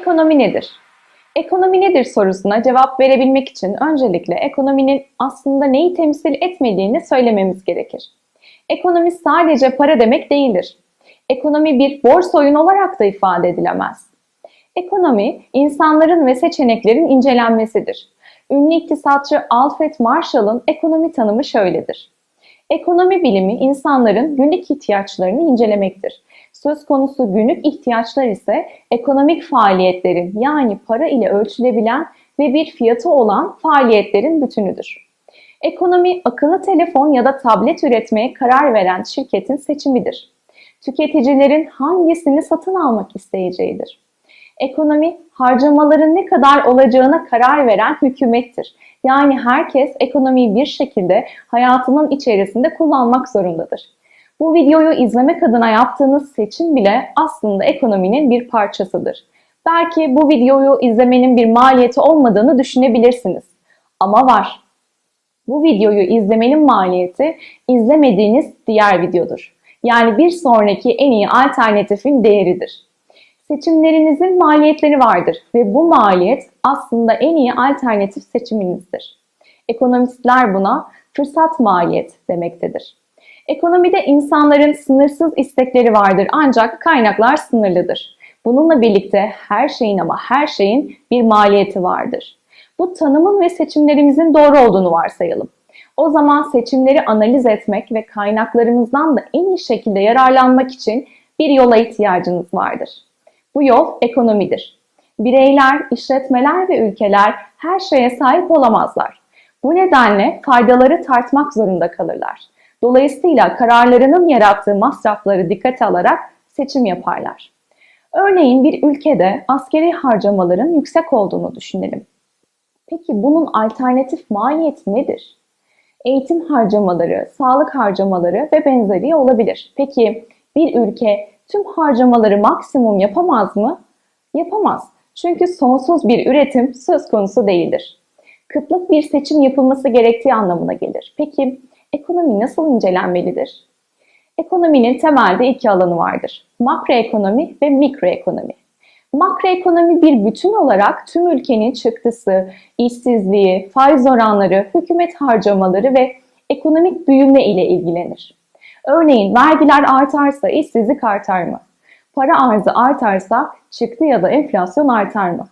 Ekonomi nedir? Ekonomi nedir sorusuna cevap verebilmek için öncelikle ekonominin aslında neyi temsil etmediğini söylememiz gerekir. Ekonomi sadece para demek değildir. Ekonomi bir borsa oyunu olarak da ifade edilemez. Ekonomi, insanların ve seçeneklerin incelenmesidir. Ünlü iktisatçı Alfred Marshall'ın ekonomi tanımı şöyledir. Ekonomi bilimi insanların günlük ihtiyaçlarını incelemektir. Söz konusu günlük ihtiyaçlar ise ekonomik faaliyetlerin yani para ile ölçülebilen ve bir fiyatı olan faaliyetlerin bütünüdür. Ekonomi akıllı telefon ya da tablet üretmeye karar veren şirketin seçimidir. Tüketicilerin hangisini satın almak isteyeceğidir. Ekonomi harcamaların ne kadar olacağına karar veren hükümettir. Yani herkes ekonomiyi bir şekilde hayatının içerisinde kullanmak zorundadır. Bu videoyu izlemek adına yaptığınız seçim bile aslında ekonominin bir parçasıdır. Belki bu videoyu izlemenin bir maliyeti olmadığını düşünebilirsiniz. Ama var. Bu videoyu izlemenin maliyeti izlemediğiniz diğer videodur. Yani bir sonraki en iyi alternatifin değeridir. Seçimlerinizin maliyetleri vardır ve bu maliyet aslında en iyi alternatif seçiminizdir. Ekonomistler buna fırsat maliyet demektedir. Ekonomide insanların sınırsız istekleri vardır ancak kaynaklar sınırlıdır. Bununla birlikte her şeyin ama her şeyin bir maliyeti vardır. Bu tanımın ve seçimlerimizin doğru olduğunu varsayalım. O zaman seçimleri analiz etmek ve kaynaklarımızdan da en iyi şekilde yararlanmak için bir yola ihtiyacınız vardır. Bu yol ekonomidir. Bireyler, işletmeler ve ülkeler her şeye sahip olamazlar. Bu nedenle faydaları tartmak zorunda kalırlar. Dolayısıyla kararlarının yarattığı masrafları dikkate alarak seçim yaparlar. Örneğin bir ülkede askeri harcamaların yüksek olduğunu düşünelim. Peki bunun alternatif maliyeti nedir? Eğitim harcamaları, sağlık harcamaları ve benzeri olabilir. Peki bir ülke tüm harcamaları maksimum yapamaz mı? Yapamaz. Çünkü sonsuz bir üretim söz konusu değildir. Kıtlık bir seçim yapılması gerektiği anlamına gelir. Peki ekonomi nasıl incelenmelidir? Ekonominin temelde iki alanı vardır. Makroekonomi ve mikroekonomi. Makroekonomi bir bütün olarak tüm ülkenin çıktısı, işsizliği, faiz oranları, hükümet harcamaları ve ekonomik büyüme ile ilgilenir. Örneğin vergiler artarsa işsizlik artar mı? Para arzı artarsa çıktı ya da enflasyon artar mı?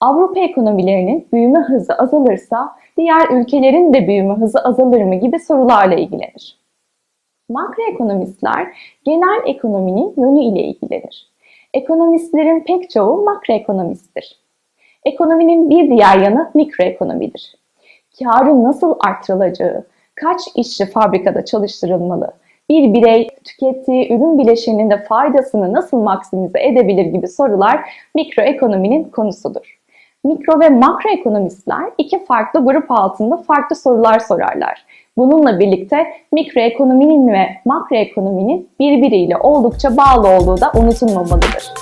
Avrupa ekonomilerinin büyüme hızı azalırsa diğer ülkelerin de büyüme hızı azalır mı gibi sorularla ilgilenir. Makroekonomistler genel ekonominin yönü ile ilgilenir. Ekonomistlerin pek çoğu makroekonomisttir. Ekonominin bir diğer yanı mikroekonomidir. Karın nasıl artırılacağı, kaç işçi fabrikada çalıştırılmalı, bir birey tükettiği ürün bileşeninde faydasını nasıl maksimize edebilir gibi sorular mikroekonominin konusudur. Mikro ve makroekonomistler iki farklı grup altında farklı sorular sorarlar. Bununla birlikte mikroekonominin ve makroekonominin birbiriyle oldukça bağlı olduğu da unutulmamalıdır.